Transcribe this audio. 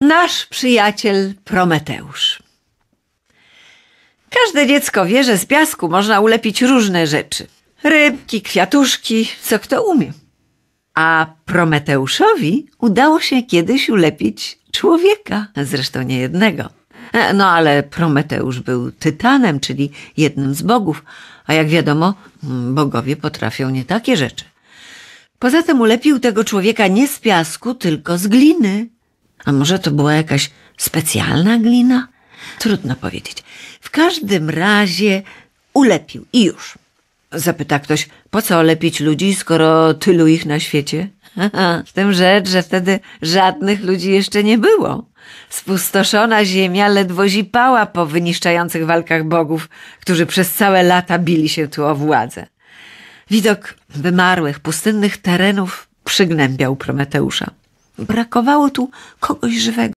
Nasz przyjaciel Prometeusz. Każde dziecko wie, że z piasku można ulepić różne rzeczy. Rybki, kwiatuszki, co kto umie. A Prometeuszowi udało się kiedyś ulepić człowieka, zresztą nie jednego. E, No ale Prometeusz był tytanem, czyli jednym z bogów, a jak wiadomo, mm, bogowie potrafią nie takie rzeczy. Poza tym ulepił tego człowieka nie z piasku, tylko z gliny. A może to była jakaś specjalna glina? Trudno powiedzieć. W każdym razie ulepił i już. Zapyta ktoś, po co lepić ludzi, skoro tylu ich na świecie? W tym rzecz, że wtedy żadnych ludzi jeszcze nie było. Spustoszona ziemia ledwo zipała po wyniszczających walkach bogów, którzy przez całe lata bili się tu o władzę. Widok wymarłych, pustynnych terenów przygnębiał Prometeusza. Brakowało tu kogoś żywego.